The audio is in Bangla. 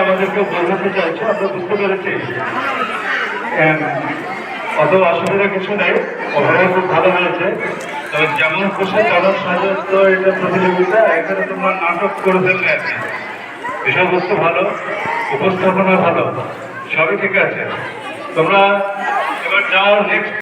আমাদেরকে অত কিছু নেই খুব ভালো হয়েছে যেমন খুশি তেমন সাজাত এটা প্রতিযোগিতা এখানে তোমরা নাটক করে কি। বিষয়বস্তু ভালো উপস্থাপনা ভালো সবই ঠিক আছে। তোমরা এবার যাও নেক্সট